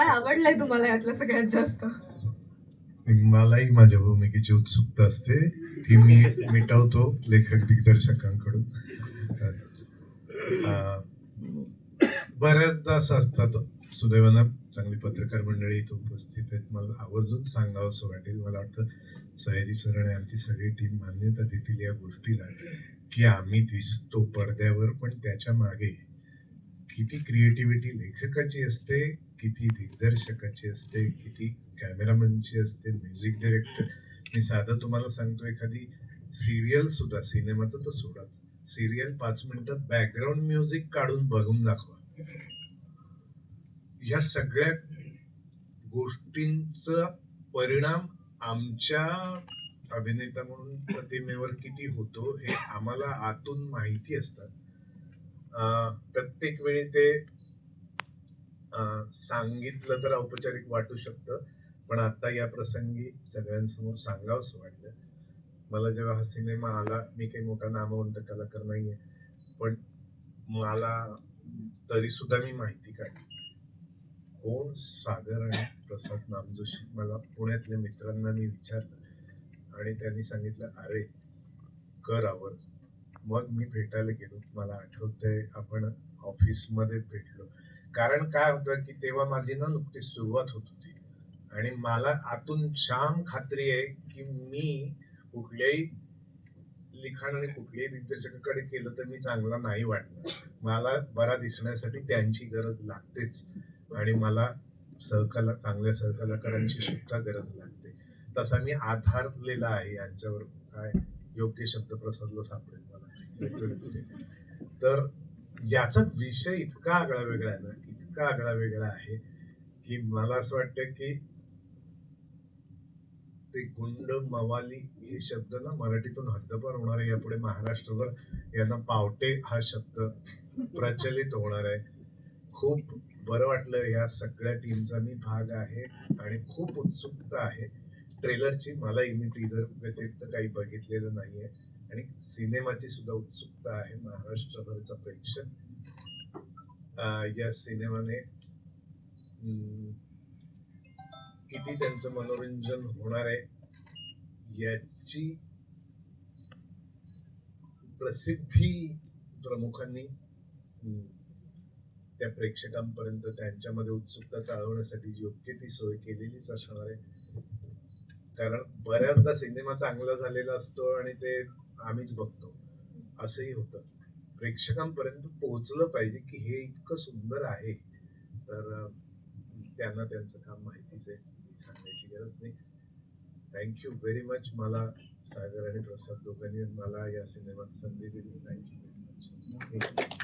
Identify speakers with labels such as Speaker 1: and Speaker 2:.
Speaker 1: काय आवडलंय तुम्हाला यातलं सगळ्यात जास्त?
Speaker 2: मलाही माझ्या भूमिकेची उत्सुकता असते. ती मी मिटवतो लेखक दिग्दर्शकांकडून. बऱ्याचदा असं असतात सुदैवानं चांगली पत्रकार मंडळी इथं उपस्थित आहेत. मला आवर्जून सांगावं असं वाटेल. मला वाटतं सयाजी सर आणि आमची सगळी टीम मान्यता देतील या गोष्टीला की आम्ही दिसतो पडद्यावर. पण त्याच्यामागे किती क्रिएटिव्हिटी लेखकाची असते किती दिग्दर्शकाची असते किती कॅमेरामॅनची असते म्युझिक डिरेक्टर मी साधं तुम्हाला सांगतो एखादी सिरियल सुद्धा सिनेमाचं तर सोडाच. सिरियल पाच मिनिटात बॅकग्राऊंड म्युझिक काढून बघून दाखवा. या सगळ्या गोष्टींचा परिणाम आमच्या अभिनेता म्हणून प्रतिमेवर किती होतो हे आम्हाला आतून माहिती असतात. प्रत्येक वेळी ते सांगितलं तर औपचारिक वाटू शकतं. पण आता या प्रसंगी सगळ्यांसमोर सांगावंसं वाटलं. मला जेव्हा हा सिनेमा आला मी काही मोठा नामवंत कलाकार नाहीये. पण मला तरी सुद्धा मी माहिती काढली. कोण सागर आणि प्रसाद नामजोशी? मला पुण्यातल्या मित्रांना मी विचारलं. आणि त्यांनी सांगितलं अरे कर आवर मग मी भेटायला गेलो. मला आठवतंय आपण ऑफिसमध्ये भेटलो. कारण काय होतं की तेव्हा माझी ना नुकतीच सुरुवात होत होती. आणि मला आतून छान खात्री आहे की मी कुठल्याही लिखाण आणि कुठल्याही दिग्दर्शकाकडे केलं तर मी चांगला नाही वाटणार. मला बरा दिसण्यासाठी त्यांची गरज लागतेच. आणि मला सहकला चांगल्या सहकलाकारांची सुद्धा गरज लागते. तसा मी आधारलेला आहे यांच्यावर. काय योग्य शब्द प्रसादला सापडेल मला. तर याचा विषय इतका आगळा वेगळा आहे ना इतका आगळा वेगळा आहे की मला असं वाटतं की ते गुंड मवाली हे शब्द ना मराठीतून हद्दपार होणार आहे. यापुढे महाराष्ट्रभर यांना पावटे हा शब्द प्रचलित होणार आहे. खूप बरं वाटलं या सगळ्या टीमचा मी भाग आहे आणि खूप उत्सुकता आहे. ट्रेलरची मला मी टीजर व्यतिरिक्त काही बघितलेलं नाहीये. आणि सिनेमाची सुद्धा उत्सुकता आहे महाराष्ट्रभरचा प्रेक्षक. या सिनेमाने किती त्यांचं मनोरंजन होणार आहे याची प्रसिद्धी प्रमुखांनी त्या प्रेक्षकांपर्यंत त्यांच्यामध्ये उत्सुकता चालवण्यासाठी योग्य ती सोय केलेलीच असणार आहे. कारण बऱ्याचदा सिनेमा चांगला झालेला असतो आणि ते आम्हीच बघतो. असंही होतं. प्रेक्षकांपर्यंत पोहोचलं पाहिजे की हे इतकं सुंदर आहे. तर त्यांना त्यांचं काम माहितीच आहे. सांगायची गरज नाही. थँक्यू व्हेरी मच मला सागर आणि प्रसाद दोघांनी मला या सिनेमात संधी दिली. Thank you very much